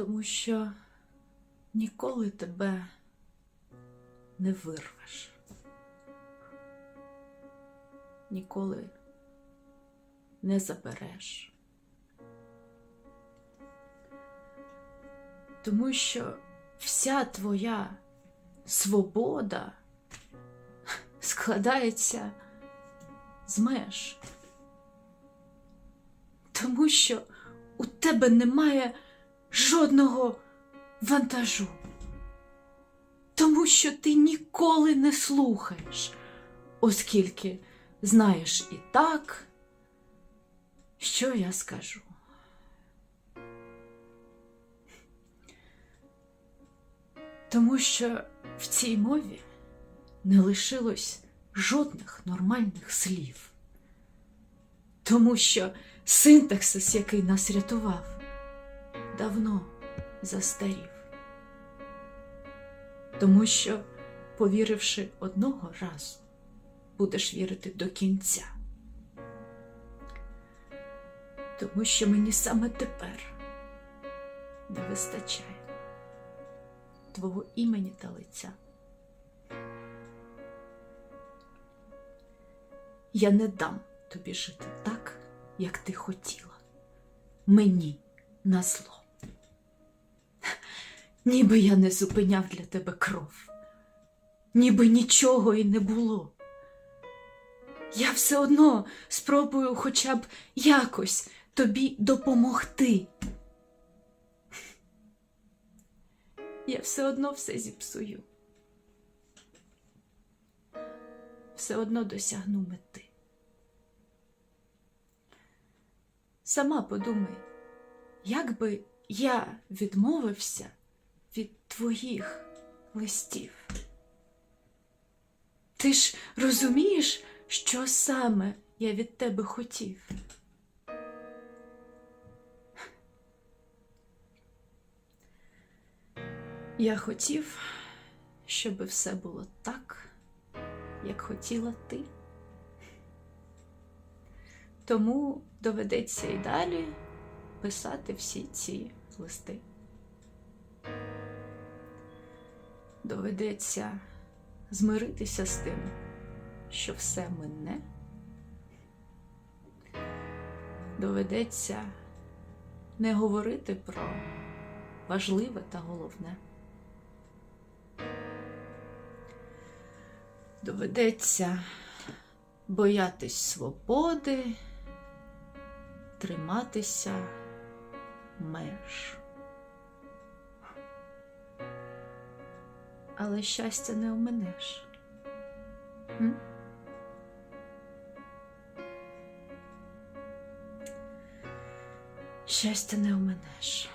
Тому що ніколи тебе не вирвеш. Ніколи не забереш. Тому що вся твоя свобода складається з меж. Тому що у тебе немає жодного вантажу. Тому що ти ніколи не слухаєш, оскільки знаєш і так, що я скажу. Тому що в цій мові не лишилось жодних нормальних слів. Тому що синтаксис, який нас рятував, давно застарів. Тому що, повіривши одного разу, будеш вірити до кінця. Тому що мені саме тепер не вистачає твого імені та лиця. Я не дам тобі жити так, як ти хотіла. Мені на зло. Ніби я не зупиняв для тебе кров, ніби нічого і не було. Я все одно спробую хоча б якось тобі допомогти. Я все одно все зіпсую. Все одно досягну мети. Сама подумай, як би я відмовився від твоїх листів. Ти ж розумієш, що саме я від тебе хотів? Я хотів, щоб все було так, як хотіла ти. Тому доведеться і далі писати всі ці листи. Доведеться змиритися з тим, що все мине. Доведеться не говорити про важливе та головне. Доведеться боятись свободи, триматися меж. Але щастя не оминеш. М? Щастя не оминеш.